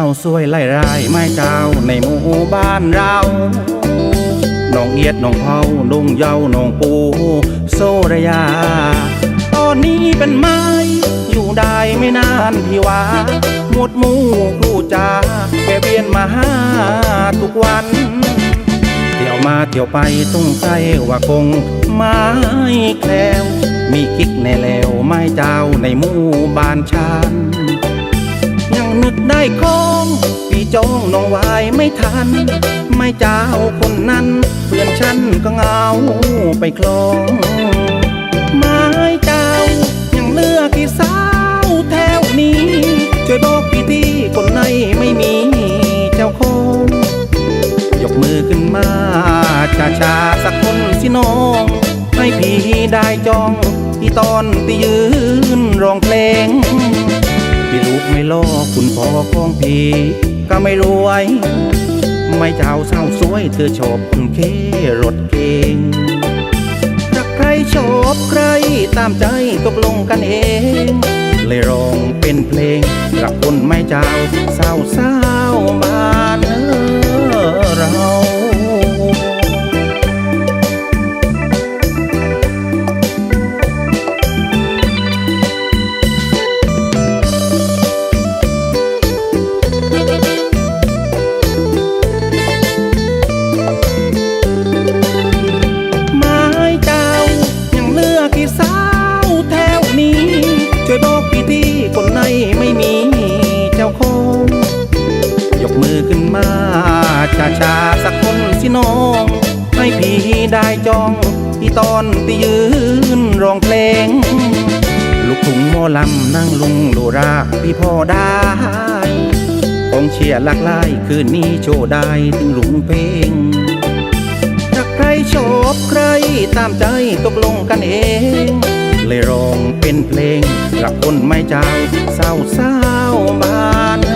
าสวยไล่รายไม้เจ้าในหมู่บ้านเราน้องเอียดน้องเผาดงเยาน้องปูโซระยา ตอนนี้เป็นไม้ อยู่ได้ไม่นานพี่ว่าหมดหมู่ครูจาแวะเวียนมาหาทุกวัน เที่ยวมาเที่ยวไปต้องใจว่าคงไม่แคลวมีคิกในแล้วไม้เจ้าในหมู่บ้านฉัน นึกได้คงพี่จองน้องวายไม่ทัน ไม่เจ้าคนนั้น เพื่อนฉันก็เงาไปคลองไม้เจ้ายังเลือกที่สาวแถวนี้ ช่วยบอกพี่ที่คนไหนไม่มีเจ้าของยกมือขึ้นมาชาชาสักคนสิน้องให้พี่ได้จองที่ตอนที่ยืนร้องเพลง ไม่ลอกคุณพ่อของพี่ก็ไม่รวย ไม่เจ้าสาวสวยเธอชอบคนเครถเก่งรักใครชอบใครตามใจตกลงกันเอง เลยร้องเป็นเพลงรักคนไม่เจ้าสาวสาวๆบ้าน ช่วยบอกพี่ที่คนไหนไม่มีเจ้าของยกมือขึ้นมาชาชาสักคนสิน้อง ให้พี่ได้จองที่ตอนที่ยืนร้องเพลง ลูกทุ่งหมอลำนั่งลุงดูราพี่พ่อได้กองเชียร์หลากหลายคืนนี้โชว์ได้ถึงลุงเพลงถ้าใครชอบใครตามใจตกลงกันเอง เลยร้อง เป็นเพลงกับคนไม่เจ้าเศร้าเศร้าบ้าน